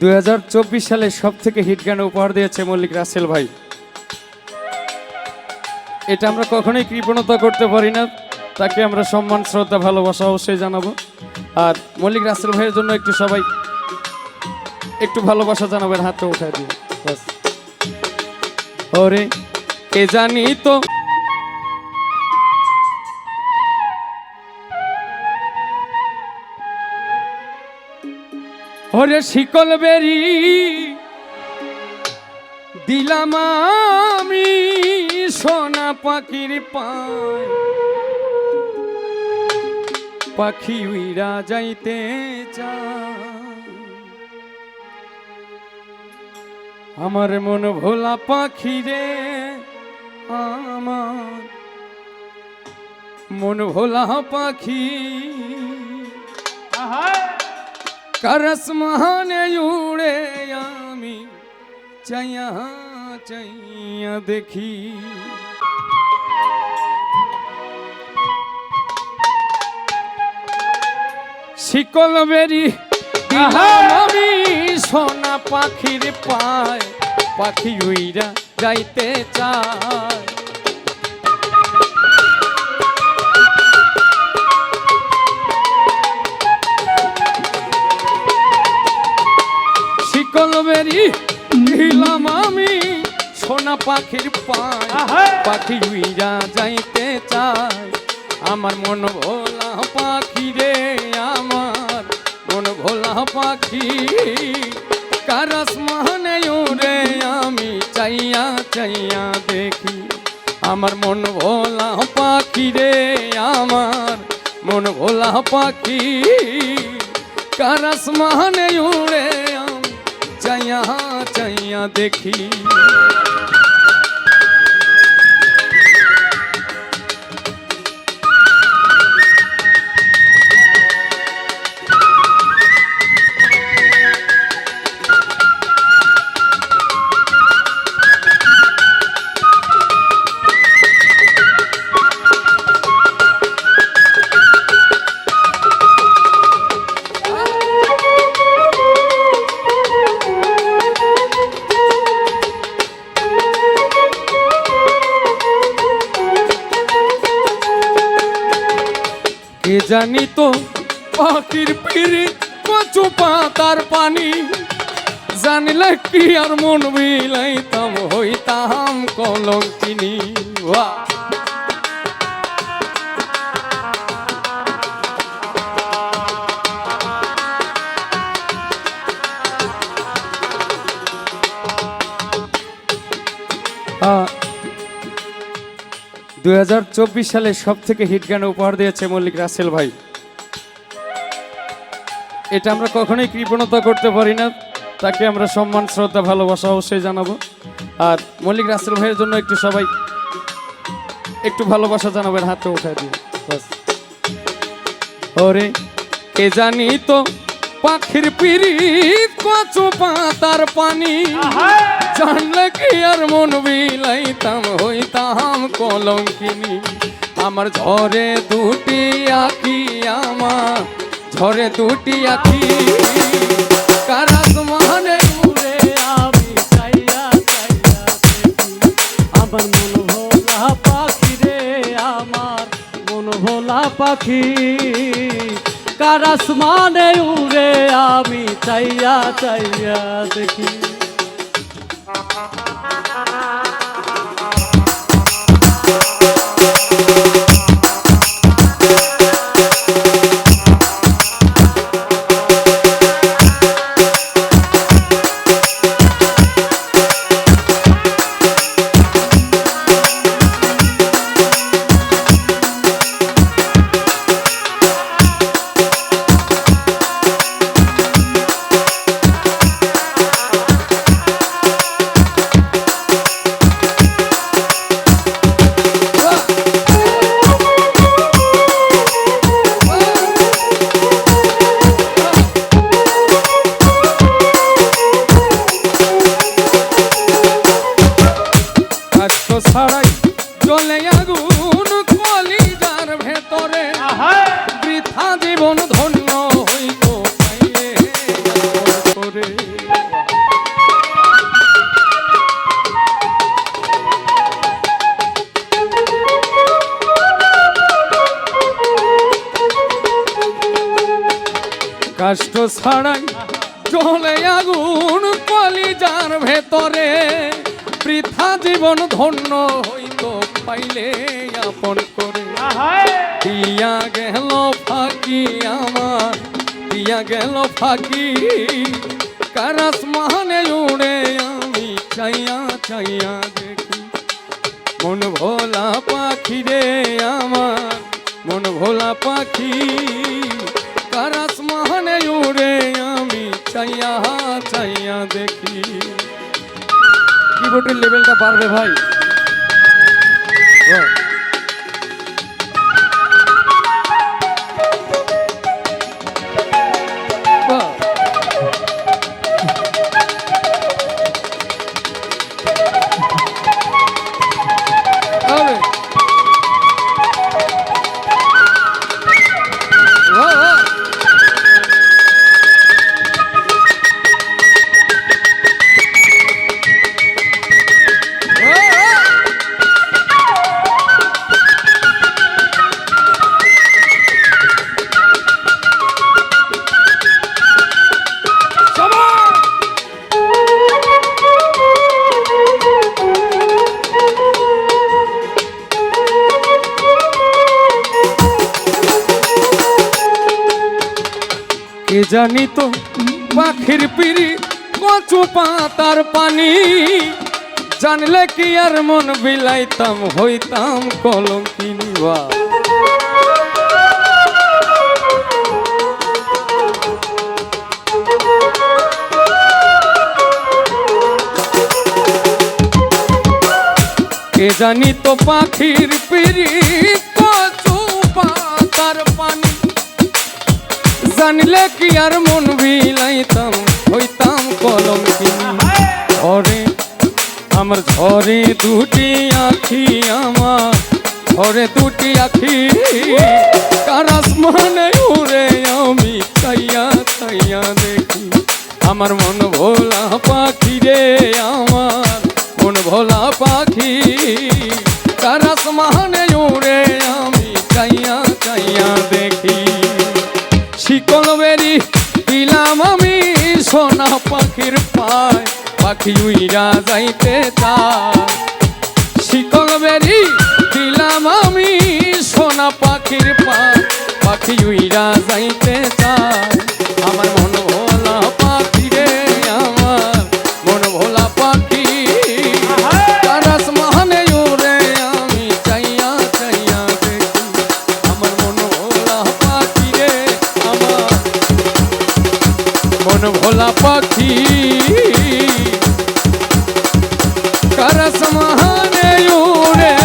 দু হাজার চব্বিশ সালে সব থেকে হিট গান উপহার দিয়েছে মল্লিক রাসেল ভাই। এটা আমরা কখনোই কৃপণতা করতে পারি না, তাকে আমরা সম্মান, শ্রদ্ধা ভালোবাসা অবশ্যই জানাব। আর মল্লিক রাসেল ভাইয়ের জন্য একটু সবাই একটু ভালোবাসা জানাবেন, হাতটা উঠায় দিয়ে। ওরে, কে জানি তো ওরে শিকল বেরি, দিলাম আমি সোনা পাখির পায়। পাখি উইরা যাইতে চায়। আমার মন ভোলা পাখি রে, আমার মন ভোলা পাখি। করস মহানে উড়ে আমি চাইয়া চাইয়া দেখি শিকল বেরি আমি সোনা পাখির পায় পাখি উইরা যাইতে চায় সোনা পাখির পায় পাখি উইরা যাইতে চায়। আমার মন ভোলা পাখি রে আমার মন ভোলা পাখি। কারস মহানে রে আমি চাইয়া চাইয়া দেখি। আমার মন ভোলা পাখি রে আমার মন ভোলা পাখি। কারস মহানে উড়ে আমি চাইয়া চাইয়া দেখি। জানি তো পাখির পিড়ি কচু পাতার পানি। জানিলে কি আর মন বিলাইতাম হইতাম কলঙ্কিনী। বাহ! দু হাজার চব্বিশ সালে সব থেকে হিট গান উপহার দিয়েছে মল্লিক রাসেল ভাই। এটা আমরা কখনোই কৃপণতা করতে পারি না, তাকে আমরা সম্মান, শ্রদ্ধা ভালোবাসা অবশ্যই জানাব। আর মল্লিক রাসেল ভাইয়ের জন্য একটু সবাই একটু ভালোবাসা জানাবেন হাতে উঠায় দিয়ে। ওরে, কে জানি তো পাখির পিরিত কচু পাতার পানি। জানলে কি আর মন বিলাইতাম হইতাম কলঙ্কিনী। আমার ঝরে দুটি আখি আমার ঝরে দুটি আখি। কারাস মহানে উড়ে আমি চাইয়া চাইয়া আমার মন ভোলা পাখি রে আমার মন ভোলা পাখি। কারাস আসমানে উড়ে আমি চাইয়া চাইয়া দেখি। কাষ্ট ছাড়াই জলে আগুন কলিজার ভেতরে। বৃথা জীবন ধন্য হইতো পাইলে আপন করে। দিয়া গেল ফাঁকি আমার, দিয়া গেল ফাঁকি। কারাস মহানে উড়ে আমি চাইয়া চাইয়া কিবোর্ডের লেভেলটা পারবে ভাই বাহ। কে জানি তো পাখির পিড়ি কচু পাতার পানি। জানলে কি আর মন বিলাইতাম, হইতাম কলম কিনিবা। কে জানি তো পাখির পিড়ি জানলে কি আর মন বিলাইতাম? হইতাম কলম ঝরে আমার ঝরে দুটি আখি আমার। ঝরে দুটি আখি। কারাস মানে উড়ে আমি চাইয়া চাইয়া দেখি। আমার মন ভোলা পাখি রে আমার। মন ভোলা পাখি। কারাস মানে পায়, পাখি উইরা যাইতে চায়। শিকল বেরি দিলাম আমি সোনা পাখির পায়, পাখি উইরা যাইতে চায়। મન ભોલા પક્ષી કરસમહાને યુરે